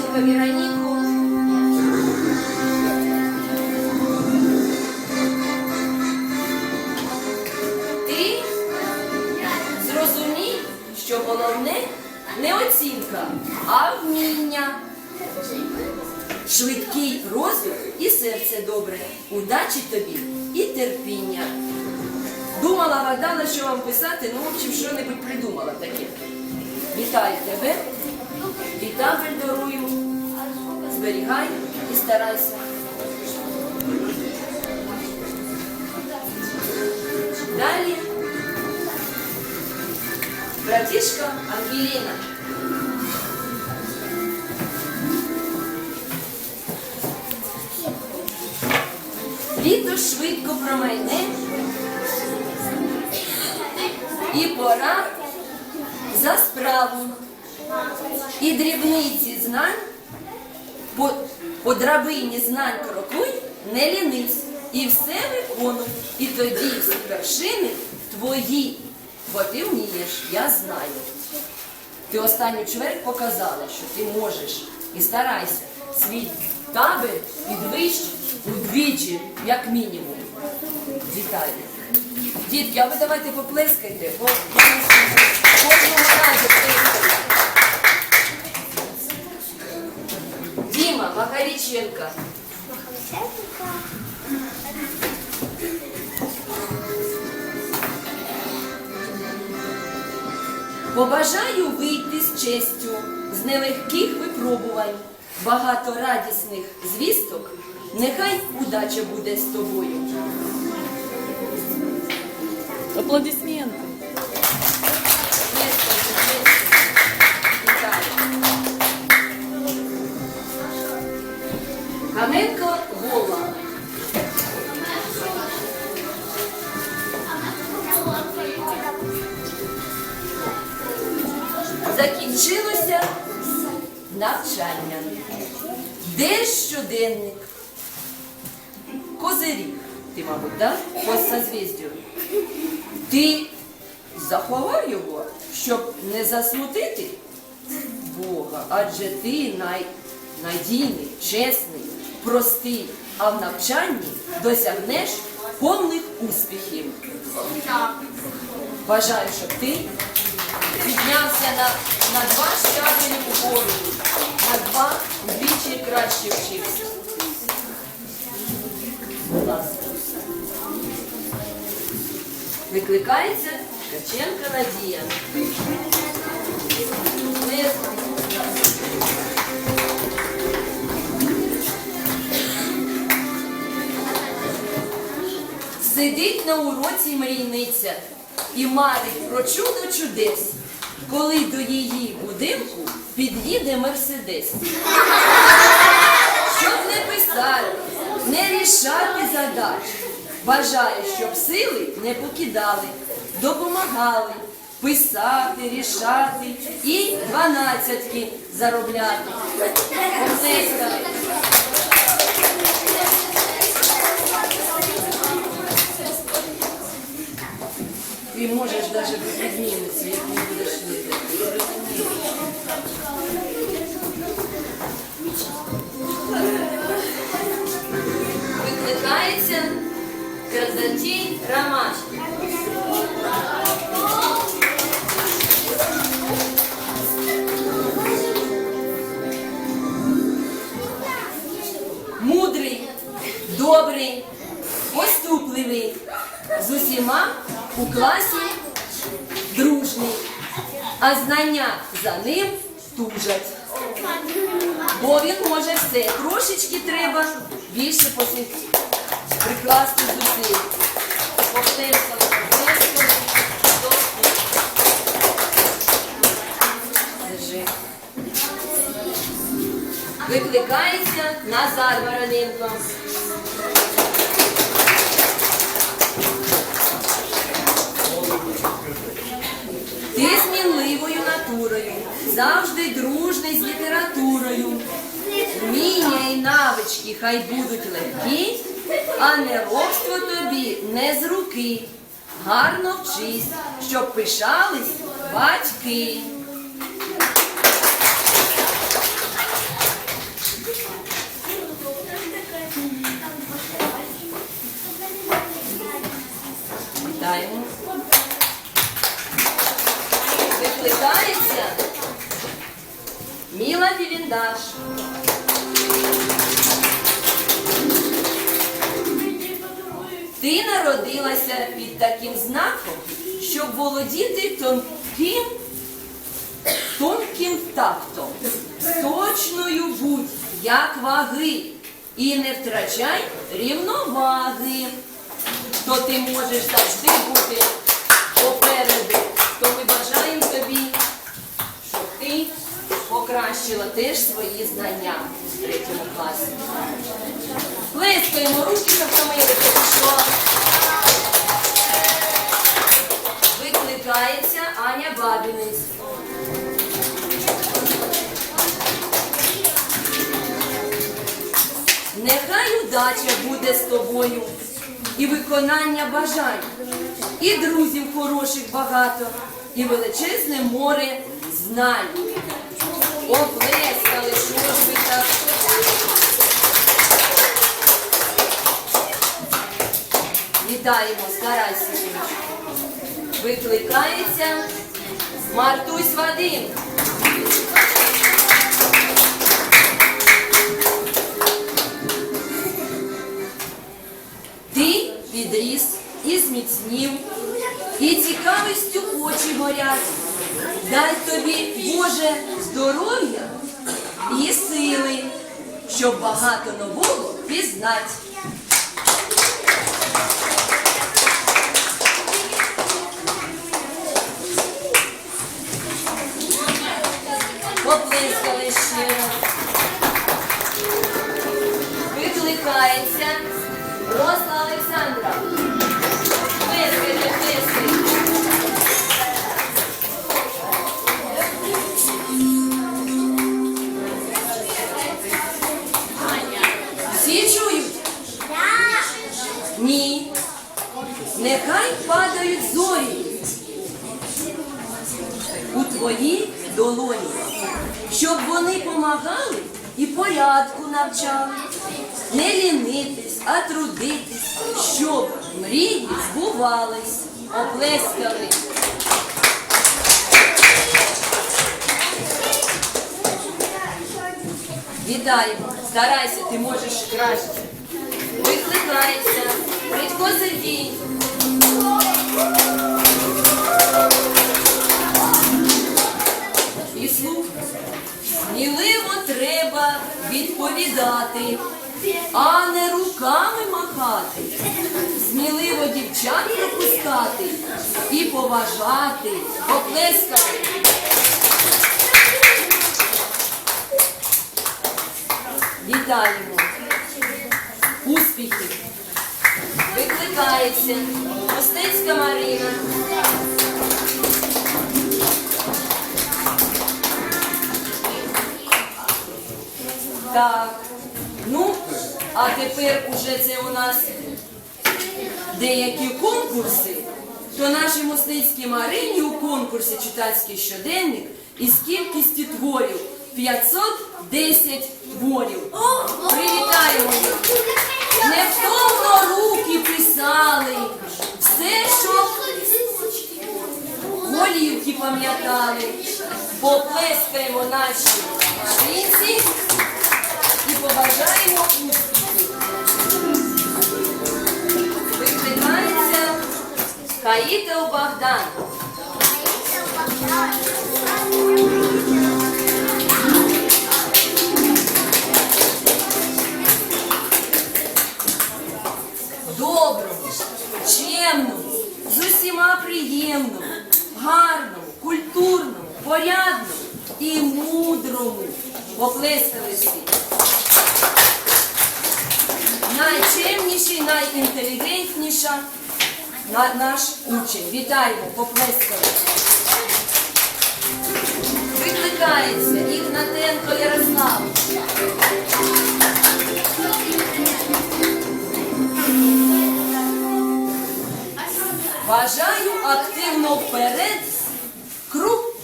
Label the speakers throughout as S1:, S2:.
S1: Мащенка Вероніку. Ти зрозумій, що головне не оцінка, а вміння. Швидкий розвиток і серце добре. Удачі тобі і терпіння. Думала, гадала, що вам писати, ну, в общем, що-небудь придумала таке. Вітаю тебе, вітабель дарую, зберігай і старайся. Далі. Братішка Ангеліна. Літо швидко промайне, і пора за справу. І дрібниці знань по, по драбині знань крокуй, не лінись, і все виконуй, і тоді всі вершини твої, бо ти вмієш, я знаю. Ти останню чверть показала, що ти можеш. І старайся свій табель підвищити удвічі, як мінімум. Вітаю. Дітки, а ви давайте поплескайте, бо кожного разу плескайте. Макаріченка. Побажаю вийти з честю, з нелегких випробувань, багато радісних звісток, нехай удача буде з тобою.
S2: Аплодисменты.
S1: Каменко Вола. Закінчилося навчання. Де щоденник? Козиріг. Ти, мабуть, да? По созвіздю. Ти заховав його, щоб не засмутити Бога, адже ти най, надійний, чесний, простий, а в навчанні досягнеш повних успіхів. Бажаю, щоб ти піднявся на, на два щабелі вгору, на два вдвічі краще вчився. Будь ласка. Викликається Ткаченка Надія. Сидить на уроці мрійниця і марить про чудо чудес, коли до її будинку під'їде мерседес. Щоб не писати, не рішати задач. Бажаю, щоб сили не покидали, допомагали писати, рішати і дванадцятки заробляти. Ти можеш навіть відмінитися, як не будеш вірити. Викликається Ромаш. Мудрий, добрий, поступливий, з усіма у класі дружний, а знання за ним тужать. Бо він може все. Трошечки треба більше посі... прикласти зусиль. Поплескали, поплескали. Держи. Викликається Назар Вороненко. Ти сміливою натурою, завжди дружний з літературою. Вміння і навички хай будуть легкі, а неробство тобі не з руки. Гарно вчись, щоб пишались батьки. Міла Філіндаш. Ти народилася під таким знаком, щоб володіти тонким, тонким тактом. Точною будь, як ваги, і не втрачай рівноваги. То ти можеш завжди бути попереду, то ми бажаємо тобі, щоб ти покращила теж свої знання в третьому класі. Плескаємо руки, щоб помили, що викликається Аня Бабінець. Нехай удача буде з тобою і виконання бажань, і друзів хороших багато, і величезне море знань. Оплескали, що ви так. Вітаємо, старайся. Викликається Мартусь Вадим. Ти підріс і зміцнів, і цікавістю очі горять. Дай тобі, Боже, здоров'я і сили, щоб багато нового пізнать. Поплескали ще. Викликається Росла Олександра. У долоні, щоб вони помагали і порядку навчали. Не лінитись, а трудитись, щоб мрії збувались, оплескали. Вітаємо! Старайся, ти можеш краще. Викликається. Придько Сергій. Сміливо треба відповідати, а не руками махати. Сміливо дівчат пропускати і поважати, поплескати. Вітаємо! Успіхів! Викликається Мостецька Марина. Так. Ну, а тепер уже це у нас деякі конкурси. То нашій мостицькій Марині у конкурсі читацький щоденник із кількістю творів 510 творів. Привітаємо! Невтомно руки писали, все, що голівки пам'ятали. Поплескаємо нашій Маринці і побажаємо успіхів. Викликається Каїтов Богдан. Доброму, чемному, з усіма приємному, гарному, культурному, порядному і мудрому. Поплескали всі. Найчемніший, найінтелігентніша на- наш учень. Вітаємо, поплескали. Викликається Ігнатенко Ярослав. Бажаю активно вперед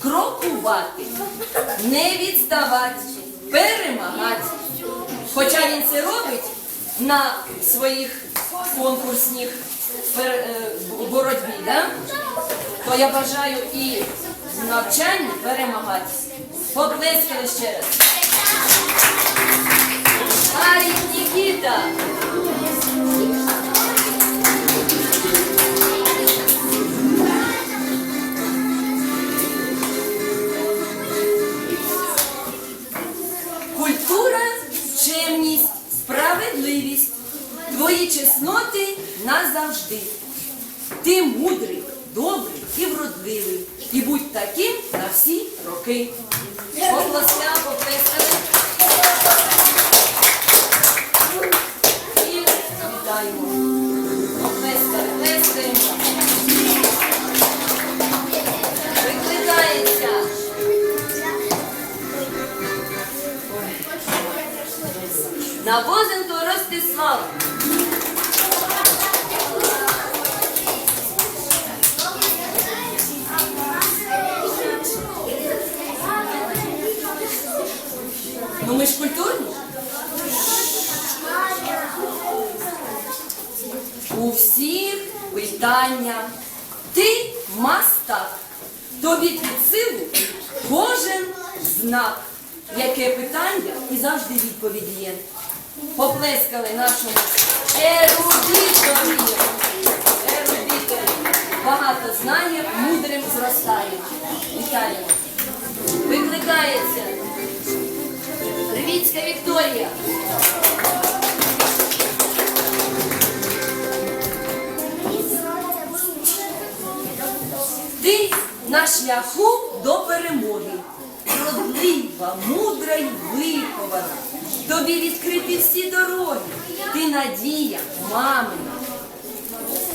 S1: крокувати, не відставати, перемагати. Хоча він це робить на своїх конкурсних е, боротьбі, да? то я бажаю і в навчанні перемагати. Поплескали ще раз. Арій Нікіта. Назавжди. Ти мудрий, добрий і вродливий. І будь таким на всі роки. Оплеска, поплескали. Силу кожен знак. Яке питання і завжди відповідь є. Поплескали нашому ерудитові. Ерудитові. Багато знає, мудрим зростає. Вітаємо. Викликається. Привітська Вікторія. Ти на шляху до перемоги. Родлива, мудра й вихована. Тобі відкриті всі дороги. Ти надія, мамина.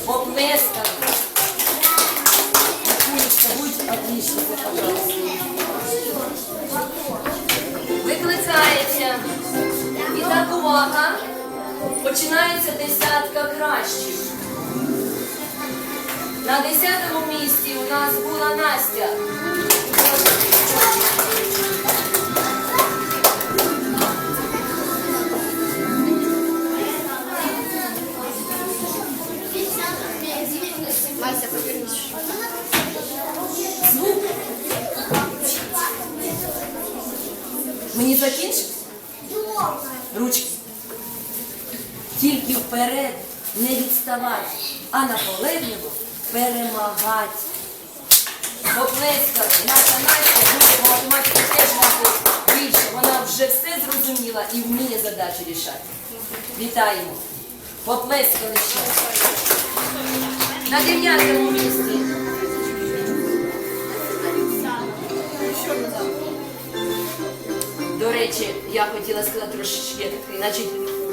S1: Кулечка, будь отличником. Викликається. І так увага. Починається десятка кращих. На десятому місці у нас була Настя. Мені закінчити? Ручки. Тільки вперед не відставати, а наполегливо перемагати. Наша Настя буде математику теж мати більше. Вона вже все зрозуміла і вміє задачі рішати. Вітаємо. Поплескали ще. На дев'ятому місці. До речі, я хотіла сказати трошечки, значить,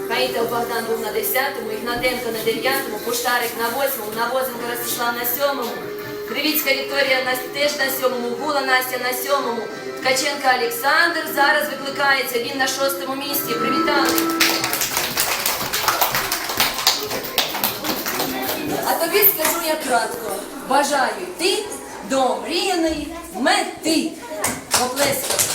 S1: Хаїтел Богдан був на 10-му, Ігнатенко на 9-му, Пуштарик на 8-му, Навозенко Ростислав на 7-му, Кривіцька Вікторія теж на 7-му, Гула Настя на сьомому. Ткаченка Олександр зараз викликається, він на 6-му місці. Привітали! А тобі скажу я кратко. Бажаю ти до мріяної мети. Поплескай.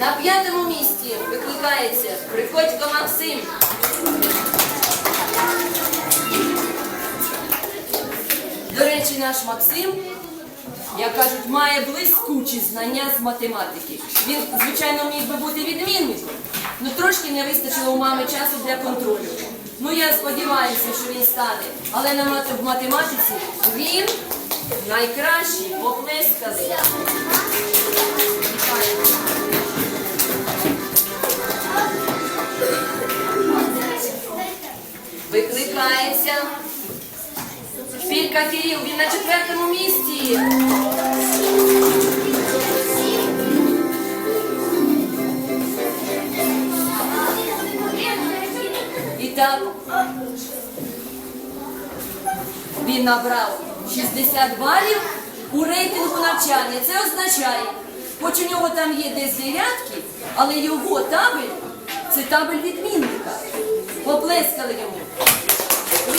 S1: На п'ятому місці викликається Приходько Максим. До речі, наш Максим, як кажуть, має блискучі знання з математики. Він, звичайно, міг би бути відмінником, але трошки не вистачило у мами часу для контролю. Ну, я сподіваюся, що він стане. Але на мат- в математиці він найкращий поплескали. Вітаємо. Викликається. Філька Київ, він на четвертому місці. І так він набрав 60 балів у рейтингу навчання. Це означає, хоч у нього там є десь зарядки, але його табель це табель відмінника. Поплескали йому.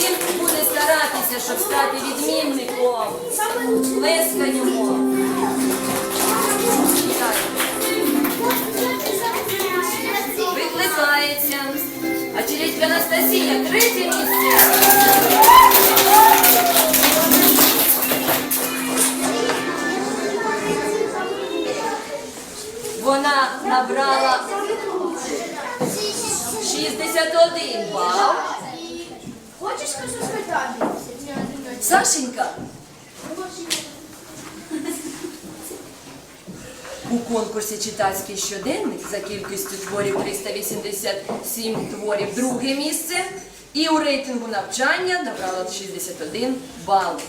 S1: Він буде старатися, щоб стати відмінником. Плескаємо. Викликається. А Чередька Анастасія, третє місце. Вона набрала 61 бал.
S3: Хочешь скажу свой?
S1: Сашенька. У конкурсі читацький щоденник за кількістю творів 387 творів друге місце. І у рейтингу навчання набрала 61 бал.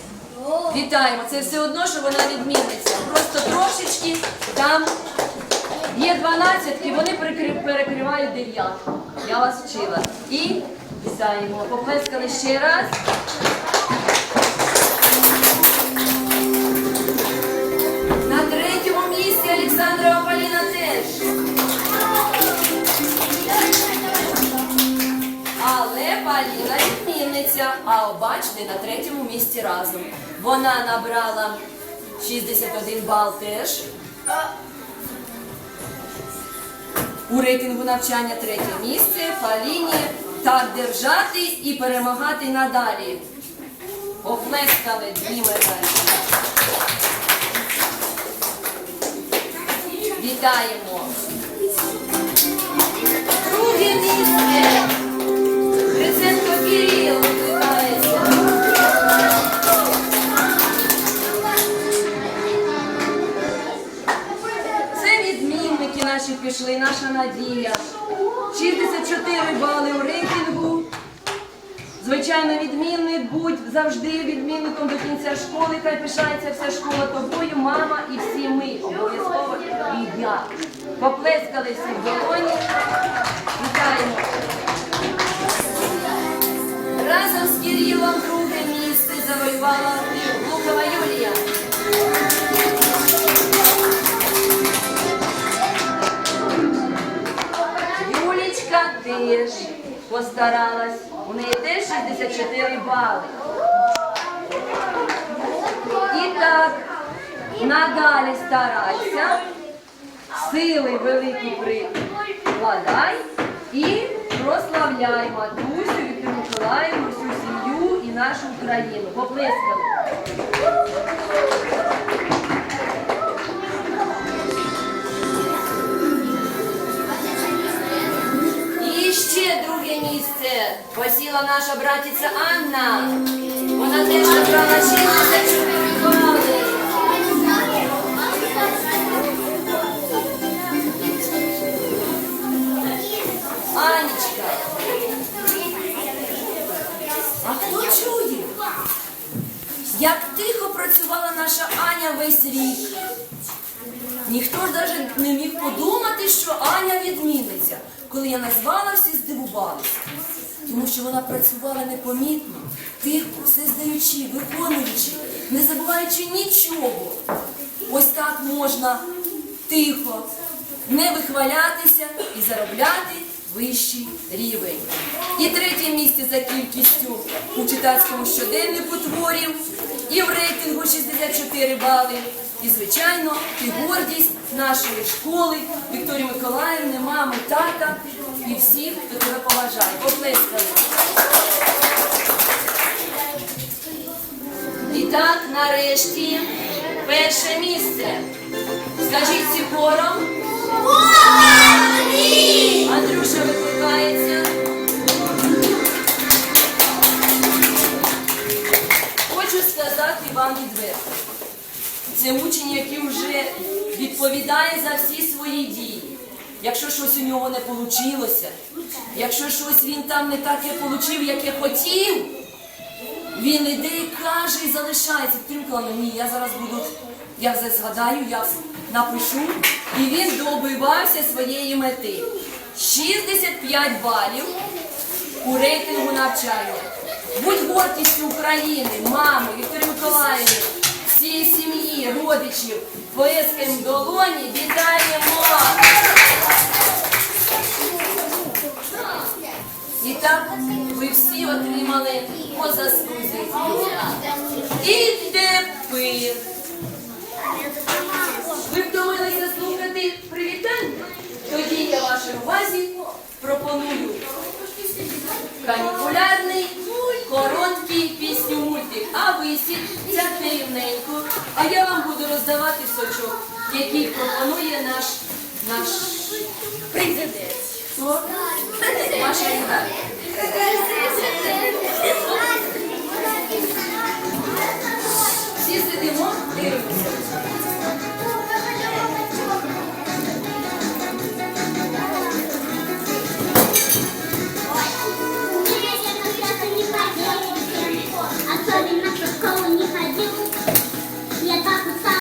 S1: Вітаємо! Це все одно, що вона відміниться. Просто трошечки там є 12 і вони перекри- перекривають дев'ятку. Я вас вчила. І вітаємо. Поплескали ще раз. На третьому місці Олександрова Поліна теж. Але Поліна відмінниця, а бачите, на третьому місці разом. Вона набрала 61 бал теж. У рейтингу навчання третє місце. Поліні так держати і перемагати надалі. Оплескали дві медалі. Вітаємо! Друге місце! Гриценко Кирил викликається. Це відмінники наші пішли, наша надія. 64 бали у рейтингу. Звичайно, відмінник, будь завжди відмінником до кінця школи, хай пишається вся школа тобою, мама і всі ми. Обов'язково і я. Поплескали всі в долоні. Вітаємо. Разом з Кирилом друге місце завоювала Лукова Юлія. Юлічка постаралась. У неї теж 64 бали. І так, надалі старайся, сили великі прикладай і прославляй матусю, Віктору Миколаївну, всю сім'ю і нашу Україну. Поплескали. Ще друге місце посіла наша братиця Анна. Вона теж набрала 64 бали. Анечка. А хто чує? Як тихо працювала наша Аня весь рік. Ніхто ж навіть не міг подумати, що Аня відміниться. Коли я назвала, всі здивувалися. Тому що вона працювала непомітно, тихо, все здаючи, виконуючи, не забуваючи нічого. Ось так можна тихо, не вихвалятися і заробляти вищий рівень. І третє місце за кількістю у читацькому щоденнику творів, і в рейтингу 64 бали. І, звичайно, і гордість нашої школи, Вікторії Миколаївни, мами, тата і всіх, хто тебе поважає. Поплескали. І так, нарешті, перше місце. Скажіть всі хором. Андрюша викликається. Хочу сказати вам відверто. Це учень, який вже відповідає за всі свої дії. Якщо щось у нього не вийшло, якщо щось він там не так як отримав, як я хотів, він іде і каже і залишається. Миколаївна, ні, я зараз буду, я все згадаю, я напишу. І він добивався своєї мети. 65 балів у рейтингу навчання. Будь гордістю України, мами, Вікторії Миколаївни, всієї сім'ї, родичів, плескаємо долоні, вітаємо! І так ви всі отримали по заслузі. І тепер ви втомилися слухати привітання? Тоді я вашій увазі пропоную канікулярний, А я вам буду роздавати сочок, який пропонує наш наш президент. Ваша